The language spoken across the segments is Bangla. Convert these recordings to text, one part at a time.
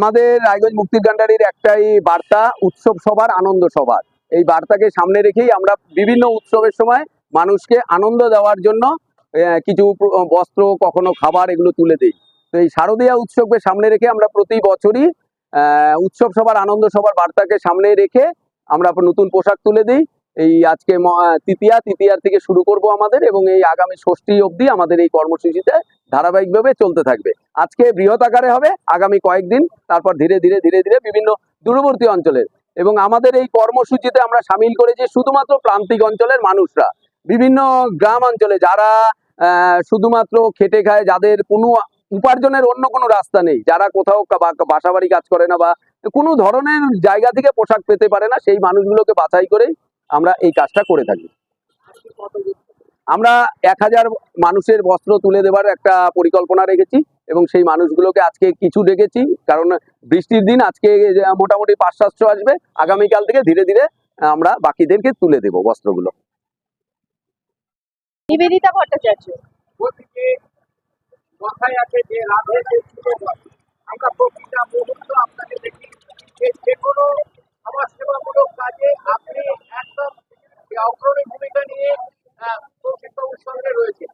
আমাদের রায়গঞ্জ মুক্তির গান্ডারির একটাই বার্তা, উৎসব সবার, আনন্দ সবার। এই বার্তাকে সামনে রেখেই আমরা বিভিন্ন উৎসবের সময় মানুষকে আনন্দ দেওয়ার জন্য কিছু বস্ত্র, কখনো খাবার এগুলো তুলে দিই। তো এই শারদীয়া উৎসবকে সামনে রেখে আমরা প্রতি বছরই উৎসব সবার, আনন্দ সবার বার্তাকে সামনে রেখে আমরা নতুন পোশাক তুলে দিই। এই আজকে তৃতীয়া, তৃতীয়ার থেকে শুরু করব আমাদের এবং এই আগামী ষষ্ঠী অবধি আমাদের এই কর্মসূচিতে ধারাবাহিকভাবে চলতে থাকবে। আজকে বৃহৎ আকারে হবে, আগামী কয়েকদিন, তারপর ধীরে ধীরে ধীরে ধীরে বিভিন্ন দূরবর্তী অঞ্চলের। এবং আমাদের এই কর্মসূচিতে আমরা সামিল করেছি শুধুমাত্র প্রান্তিক অঞ্চলের মানুষরা। বিভিন্ন গ্রাম অঞ্চলে যারা শুধুমাত্র খেটে খায়, যাদের কোনো উপার্জনের অন্য কোনো রাস্তা নেই, যারা কোথাও কা- বাসা বাড়ি কাজ করে না বা কোনো ধরনের জায়গা থেকে পোশাক পেতে পারে না, সেই মানুষগুলোকে বাছাই করেই আমরা এই কাজটা করে থাকি। আমরা এক হাজার মানুষের বস্ত্র তুলে দেওয়ার একটা পরিকল্পনা রেখেছি এবং সেই মানুষগুলোকে আজকে কিছু ডেকেছি কারণ বৃষ্টির দিন আজকে মোটামুটি পাঁচ সাতশো আসবে আগামীকাল থেকে ধীরে ধীরে আমরা বাকিদেরকে তুলে দেব বস্ত্রগুলো। নিবেদিতা ভট্টাচার্য। কথায় আছে যে রাধে আমরা প্রতিটা মুহূর্ত আপনাকে দেখি যে যে কোনো সমাজসেবামূলক কাজে আপনি একদম যে অগ্রণী ভূমিকা নিয়ে আহ, প্রশিক্ষণের সঙ্গে রয়েছে।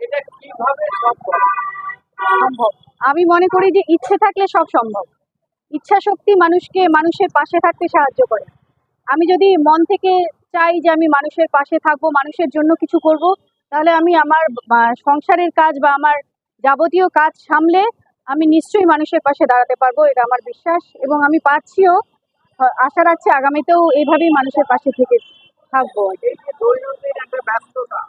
এটা কীভাবে সম্ভব? সম্ভব। আমি মনে করি যে ইচ্ছে থাকলে সব সম্ভব। ইচ্ছা শক্তি মানুষকে মানুষের পাশে থাকতে সাহায্য করে। আমি যদি মন থেকে চাই যে আমি মানুষের পাশে থাকব মানুষের জন্য কিছু করব তাহলে আমি আমার সংসারের কাজ বা আমার যাবতীয় কাজ সামলে আমি নিশ্চয়ই মানুষের পাশে দাঁড়াতে পারব এটা আমার বিশ্বাস। এবং আমি পারছিও আহ, আশা রাখছি আগামীতেও এইভাবেই মানুষের পাশে থেকে থাকব আর কি। এই যে দৈনন্দিন একটা ব্যস্ততা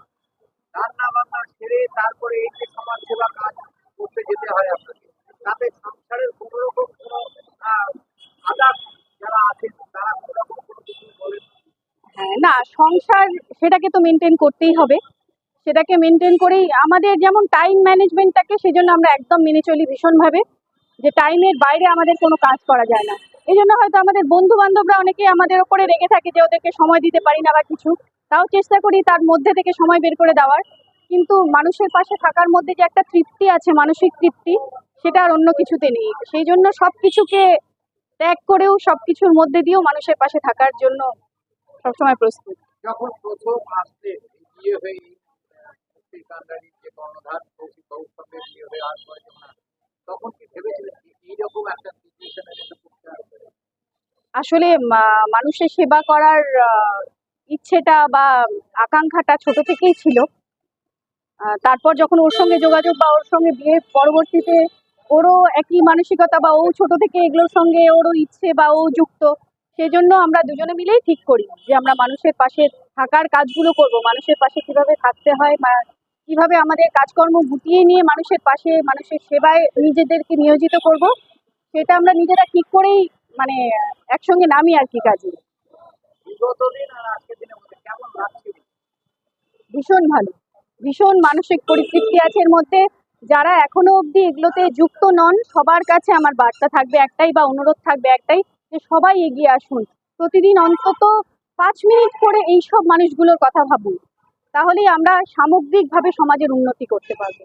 রান্না বান্না সেরে তারপরে এই যে সমাজ সেবা কাজ করতে যেতে হয় আপনাকে তাতে সংসারের কোনো রকম কোনো আদার যারা আছেন তারা কোনো রকম কোনো কিছু বলেন হ্যাঁ না, সংসার সেটাকে তো মেনটেন করতেই হবে। সেটাকে মেনটেন করেই আমাদের যেমন টাইম ম্যানেজমেন্টটাকে সেজন্য আমরা একদম মেনে চলি ভীষণভাবে, যে টাইমের বাইরে আমাদের কোনো কাজ করা যায় না। এই জন্য হয়তো আমাদের বন্ধু বান্ধবরা অনেকে আমাদের ওপরে রেগে থাকে যে ওদেরকে সময় দিতে পারি না বা কিছু। তাও চেষ্টা করি তার মধ্যে থেকে সময় বের করে দেওয়ার। কিন্তু মানুষের পাশে থাকার মধ্যে যে একটা তৃপ্তি আছে, মানসিক তৃপ্তি, সেটা আর অন্য কিছুতে নেই। সেই জন্য সব কিছুকে ত্যাগ করেও সব কিছুর মধ্যে দিয়েও মানুষের পাশে থাকার জন্য সবসময় প্রস্তুত। যখন প্রথম বিয়ে হয়ে যে কর্ণধার বিয়ে হয়ে তখন কি ভেবেছিলেন এইরকম একটা সিচুয়েশনে আসলে মানুষের সেবা করার ইচ্ছেটা বা আকাঙ্ক্ষাটা ছোট থেকেই ছিল। তারপর যখন ওর সঙ্গে যোগাযোগ বা ওর সঙ্গে বিয়ের পরবর্তীতে ওরও একই মানসিকতা বা ও ছোট থেকে এগুলোর সঙ্গে ওরও ইচ্ছে বা ও যুক্ত সেই জন্য আমরা দুজনে মিলেই ঠিক করি যে আমরা মানুষের পাশে থাকার কাজগুলো করব। মানুষের পাশে কীভাবে থাকতে হয় কীভাবে আমাদের কাজকর্ম গুটিয়ে নিয়ে মানুষের পাশে মানুষের সেবায় নিজেদেরকে নিয়োজিত করব সেটা আমরা নিজেরা ঠিক করেই মানে একসঙ্গে নামি আর কি কাজে। ভীষণ ভালো। ভীষণ মানসিক পরিতৃপ্তি আছে এর মধ্যে। যারা এখনও অবধি এগুলোতে যুক্ত নন সবার কাছে আমার বার্তা থাকবে একটাই বা অনুরোধ থাকবে একটাই যে সবাই এগিয়ে আসুন। প্রতিদিন অন্তত পাঁচ মিনিট করে এইসব মানুষগুলোর কথা ভাবুন। তাহলেই আমরা সামগ্রিকভাবে সমাজের উন্নতি করতে পারব।